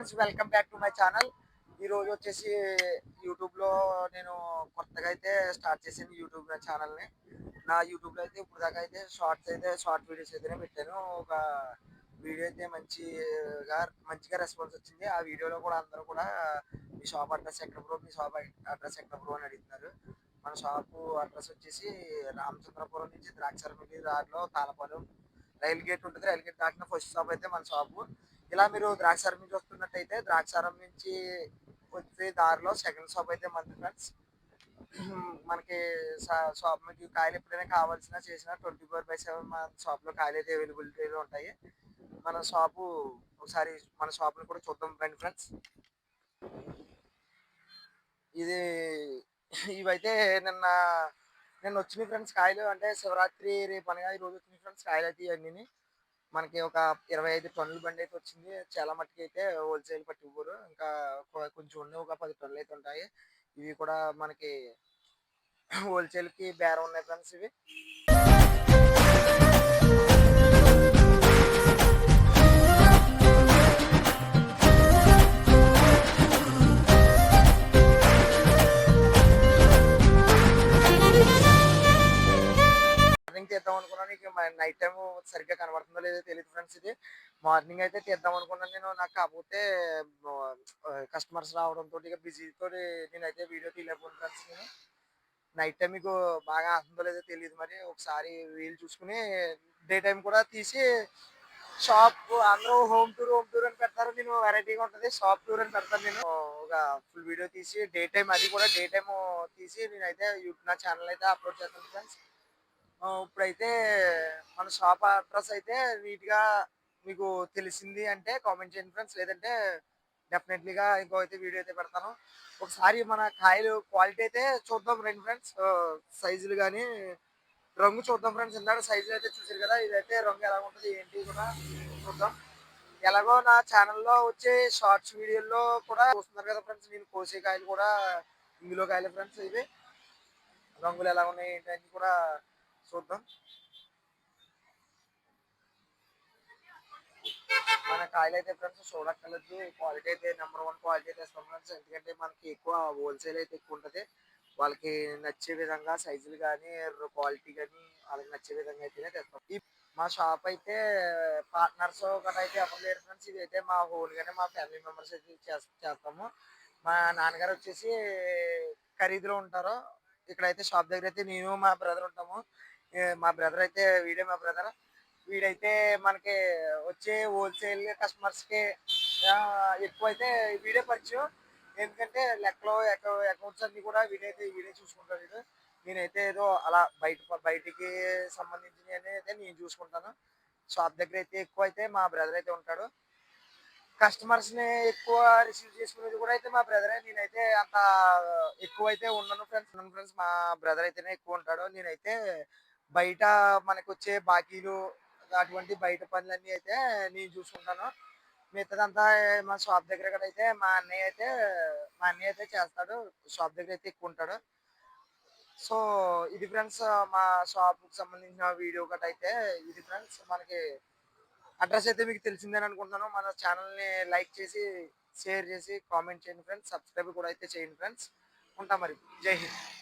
Friends welcome back to my channel ఈ రోజు వచ్చేసి యూట్యూబ్లో నేను కొత్తగా అయితే స్టార్ట్ చేశాను యూట్యూబ్ ఛానల్ని నా. యూట్యూబ్లో అయితే ఇప్పుడు దాకా అయితే షార్ట్స్ అయితే షార్ట్ వీడియోస్ అయితేనే పెట్టాను. ఒక వీడియో అయితే మంచిగా మంచిగా రెస్పాన్స్ వచ్చింది. ఆ వీడియోలో కూడా అందరూ కూడా మీ షాప్ అడ్రస్ ఎక్కడ బ్రో మీ షాప్ అడ్రస్ ఎక్కడ బ్రో అని అడుగుతున్నారు. మన షాపు అడ్రస్ వచ్చేసి రామచంద్రపురం నుంచి ద్రాక్షారమిల్లి దారిలో తాళపాలెం రైల్ గేట్ ఉంటుంది. రైల్ గేట్ దాటిన ఫస్ట్ షాప్ అయితే మన షాపు ఇలా మీరు ద్రాక్షారం నుంచి వస్తున్నట్టయితే ద్రాక్షారం నుంచి వచ్చే దారిలో సెకండ్ షాప్ అయితే మంది ఫ్రెండ్స్. మనకి షాప్ మీకు కాయలు ఎప్పుడైనా కావాల్సిన చేసిన ట్వంటీ ఫోర్ బై సెవెన్ మన షాప్లో కాయలు అయితే అవైలబిలిటీలో ఉంటాయి. మన షాపు ఒకసారి మన షాప్ని కూడా చూద్దాం రండి ఫ్రెండ్స్. ఇది ఇవైతే నిన్న నిన్న వచ్చినాయి ఫ్రెండ్స్ కాయలు. అంటే శివరాత్రి రేపు అనగా ఈ రోజు వచ్చినాయి ఫ్రెండ్స్ కాయలు అయితే ఇవన్నీ మనకి ఒక ఇరవై ఐదు టన్నుల బండి అయితే వచ్చింది. చాలా మట్టుకు అయితే హోల్సేల్ పట్టుకుపోరు ఇంకా కొంచెం ఉన్నవి ఒక పది టన్నులు అయితే ఉంటాయి. ఇవి కూడా మనకి హోల్సేల్కి బేరం ఉన్నాయి ఫ్రెండ్స్ ఇవి. తీద్దాం నైట్ టైం సరిగ్గా కనబడుతుందో లేదో తెలియదు ఫ్రెండ్స్ ఇది. మార్నింగ్ అయితే తీద్దాం అనుకున్నాను నేను. నాకు కాకపోతే కస్టమర్స్ రావడంతో ఇక బిజీతో నేనైతే వీడియో తీయలేకపోయాను ఫ్రెండ్స్ నేను. నైట్ టైం మీకు బాగా వస్తుందో లేదో తెలియదు మరి. ఒకసారి వీలు చూసుకుని డే టైం కూడా తీసి షాప్ అందరూ హోమ్ టూర్ హోమ్ టూర్ అని పెడతారు. నేను వెరైటీగా ఉంటుంది. షాప్ టూర్ అని పెడతాను నేను. ఒక ఫుల్ వీడియో తీసి డే టైం అది కూడా డే టైం తీసి నేనైతే యూట్యూబ్ నా ఛానల్ అయితే అప్లోడ్ చేస్తాను ఫ్రెండ్స్ ఇప్పుడైతే మన షాప్ అడ్రస్ అయితే నీట్గా మీకు తెలిసింది అంటే కామెంట్ చేయండి ఫ్రెండ్స్. లేదంటే డెఫినెట్లీగా ఇంకో అయితే వీడియో అయితే పెడతాను. ఒకసారి మన కాయలు క్వాలిటీ అయితే చూద్దాం రండి ఫ్రెండ్స్. సైజులు కానీ రంగు చూద్దాం ఫ్రెండ్స్. ఇందాక సైజులు అయితే చూసారు కదా ఇదైతే రంగు ఎలా ఉంటుంది ఏంటి కూడా చూద్దాం. ఎలాగో నా ఛానల్లో వచ్చే షార్ట్స్ వీడియోల్లో కూడా చూస్తున్నారు కదా ఫ్రెండ్స్ నేను కోసే కాయలు కూడా ఇందులో కాయలు ఫ్రెండ్స్ ఇవి. రంగులు ఎలా ఉన్నాయి ఏంటి అని కూడా చూద్దాం. మన కాయలు అయితే ఫ్రెండ్స్ చూడక్కర్లేదు. క్వాలిటీ అయితే నెంబర్ వన్ క్వాలిటీ అయితే ఇస్తాం ఫ్రెండ్స్ ఎందుకంటే మనకి ఎక్కువ హోల్సేల్ అయితే ఎక్కువ ఉంటుంది. వాళ్ళకి నచ్చే విధంగా సైజులు కానీ క్వాలిటీ కానీ వాళ్ళకి నచ్చే విధంగా అయితేనే తెస్తాం. మా షాప్ అయితే పార్ట్నర్స్ గట్రా అయితే ఎవరు లేరు ఫ్రెండ్స్ ఇది అయితే మా ఓన్ మా ఫ్యామిలీ మెంబర్స్ అయితే చేస్తాము. మా నాన్నగారు వచ్చేసి ఖరీదులో ఉంటారు. ఇక్కడైతే షాప్ దగ్గర అయితే నేను మా బ్రదర్ ఉంటాము. మా బ్రదర్ అయితే వీడే మా బ్రదర్ వీడైతే మనకి వచ్చే హోల్సేల్ కస్టమర్స్కి ఎక్కువైతే ఎక్కువ అయితే వీడే పరిచయం. ఎందుకంటే లెక్కలో అకౌంట్స్ అన్ని కూడా వీడైతే వీడే చూసుకుంటాడు వీడు. నేనైతే ఏదో అలా బయట బయటికి సంబంధించినవి అయితే నేను చూసుకుంటాను. షాప్ దగ్గర అయితే ఎక్కువ అయితే మా బ్రదర్ అయితే ఉంటాడు. కస్టమర్స్ని ఎక్కువ రిసీవ్ చేసుకునేది కూడా అయితే మా బ్రదరే నేనైతే అంత ఎక్కువ అయితే ఉన్నాను ఫ్రెండ్స్ ఉన్నాను ఫ్రెండ్స్ మా బ్రదర్ అయితేనే ఎక్కువ ఉంటాడు. నేనైతే బయట మనకు వచ్చే బాకీలు అటువంటి బయట పనులన్నీ అయితే నేను చూసుకుంటాను. మిగతాదంతా మా షాప్ దగ్గర కూడా అయితే మా అన్నయ్య అయితే మా అన్నయ్య అయితే చేస్తాడు. షాప్ దగ్గర అయితే ఎక్కువ ఉంటాడు. సో ఇది ఫ్రెండ్స్ మా షాప్కి సంబంధించిన వీడియో గట్రా అయితే ఇది ఫ్రెండ్స్. మనకి అడ్రస్ అయితే మీకు తెలిసిందని అనుకుంటున్నాను. మన ఛానల్ని లైక్ చేసి షేర్ చేసి కామెంట్ చేయండి ఫ్రెండ్స్. సబ్స్క్రైబ్ కూడా అయితే చేయండి ఫ్రెండ్స్. ఉంటాం మరి. జై హింద్.